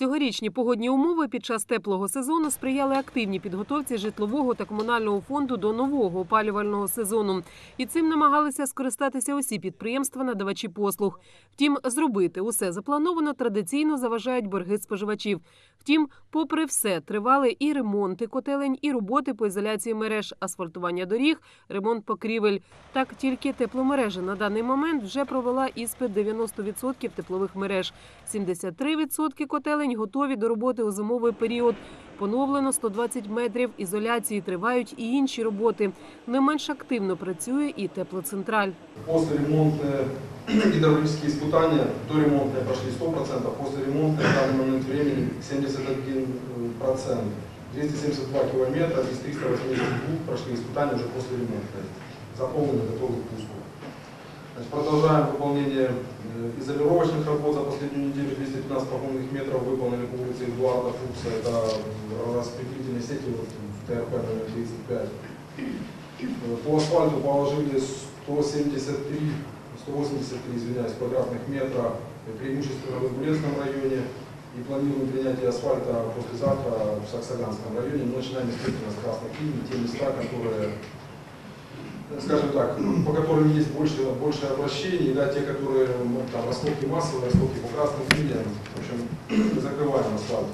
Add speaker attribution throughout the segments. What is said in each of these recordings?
Speaker 1: Цьогорічні погодні умови під час теплого сезону сприяли активній підготовці житлового та комунального фонду до нового опалювального сезону. І цим намагалися скористатися усі підприємства надавачі послуг. Втім, зробити усе заплановано традиційно заважають борги споживачів. Втім, попри все, тривали і ремонти котелень, і роботи по ізоляції мереж, асфальтування доріг, ремонт покрівель. Так тільки тепломережа на даний момент вже провела іспит 90% теплових мереж. 73% котелень готові до роботи у зимовий період. Поновлено 120 метрів ізоляції. Тривають і інші роботи. Не менш активно працює і теплоцентраль.
Speaker 2: После ремонтные гидравлические испытания, до ремонтные прошли 100%, после ремонтные в данный момент времени 71%. 272 километра из 382 прошли испытания уже после ремонта. Заполнены, готовы к пуску. Значит, продолжаем выполнение э, изолировочных работ. За последнюю неделю 215 погонных метров выполнены по улице Эдуарда Фукса. Это распределительные сети вот, в ТРП номер 35. Э, По асфальту положили 173, 183, извиняюсь, квадратных метра, э, преимущественно в Игулецком районе. И планируем принятие асфальта послезавтра в Саксаганском районе. Мы начинаем естественно с красных линий, те места, которые, э, скажем так, по которым есть больше, больше обращений, да, те, которые ну, там, раскопки массовые, раскопки по красным линиям, в общем, закрываем асфальт.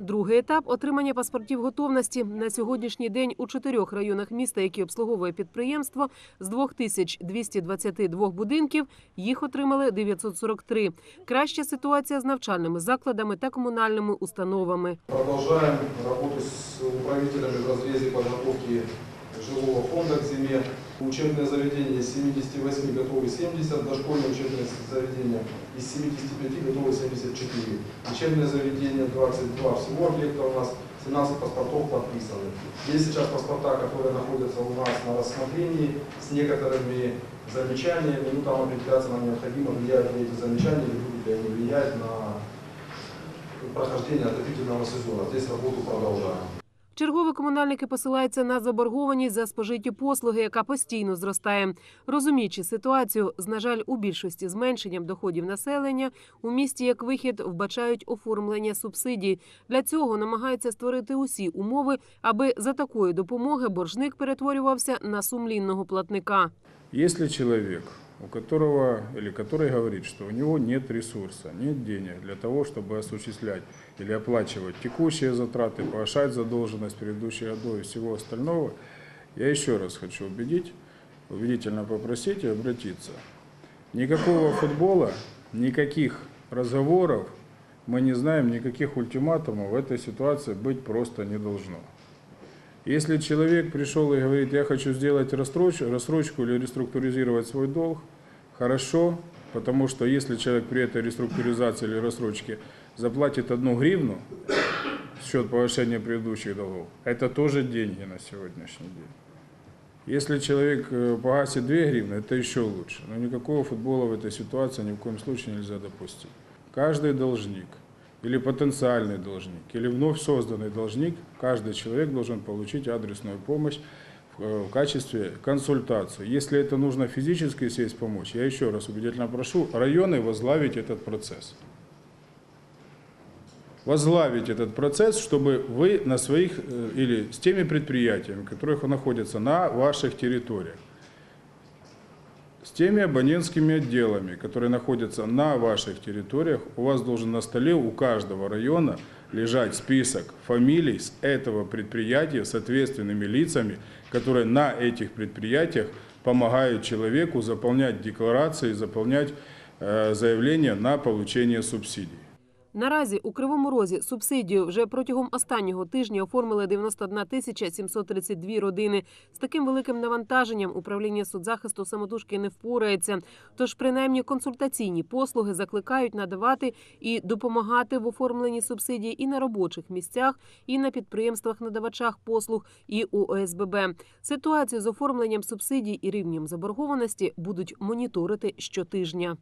Speaker 1: Другий етап отримання паспортів готовності на сьогоднішній день у чотирьох районах міста, які обслуговує підприємство, з 2222 будинків їх отримали 943. Краща ситуація з навчальними закладами та комунальними установами.
Speaker 2: Продолжаем работу с управителями в разрезе подготовки жилого фонда к зиме. Учебные заведения из 78 готовы 70, дошкольные учебные заведения из 75 готовы 74. Учебные заведения 22 всего объекта у нас, 17 паспортов подписаны. Есть сейчас паспорта, которые находятся у нас на рассмотрении с некоторыми замечаниями, ну там определяться нам необходимо, влияют ли эти замечания или будут ли они влиять на прохождения отопительного сезона. Здесь работу продолжаем.
Speaker 1: Чергові комунальники посилаються на заборгованість за спожиті послуги, яка постійно зростає. Розуміючи ситуацію, з на жаль, у більшості зменшенням доходів населення у місті як вихід вбачають оформлення субсидій. Для цього намагаються створити усі умови, аби за такої допомоги боржник перетворювався на сумлінного платника.
Speaker 3: Если человек, у которого или который говорит, что у него нет ресурса, нет денег для того, чтобы осуществлять или оплачивать текущие затраты, погашать задолженность предыдущих годов и всего остального, я еще раз хочу убедить, убедительно попросить и обратиться. Никакого футбола, никаких разговоров, мы не знаем, никаких ультиматумов в этой ситуации быть просто не должно. Если человек пришел и говорит, я хочу сделать рассрочку, рассрочку или реструктуризировать свой долг, хорошо, потому что если человек при этой реструктуризации или рассрочке заплатит одну гривну в счет погашения предыдущих долгов, это тоже деньги на сегодняшний день. Если человек э, погасит 2 гривны, это еще лучше. Но никакого футбола в этой ситуации ни в коем случае нельзя допустить. Каждый должник или потенциальный должник, или вновь созданный должник, каждый человек должен получить адресную помощь в э, в качестве консультации. Если это нужно физически сесть помочь, я еще раз убедительно прошу районы возглавить этот процесс. Возглавить этот процесс, чтобы вы на своих э, или с теми предприятиями, которых находятся на ваших территориях, с теми абонентскими отделами, которые находятся на ваших территориях, у вас должен на столе у каждого района лежать список фамилий с этого предприятия с ответственными лицами, которые на этих предприятиях помогают человеку заполнять декларации, заполнять э, заявления на получение субсидий.
Speaker 1: Наразі у Кривому Розі субсидію вже протягом останнього тижня оформили 91 тисяча 732 родини. З таким великим навантаженням управління соцзахисту самотужки не впорається. Тож, принаймні, консультаційні послуги закликають надавати і допомагати в оформленні субсидій і на робочих місцях, і на підприємствах-надавачах послуг, і у ОСББ. Ситуацію з оформленням субсидій і рівнем заборгованості будуть моніторити щотижня.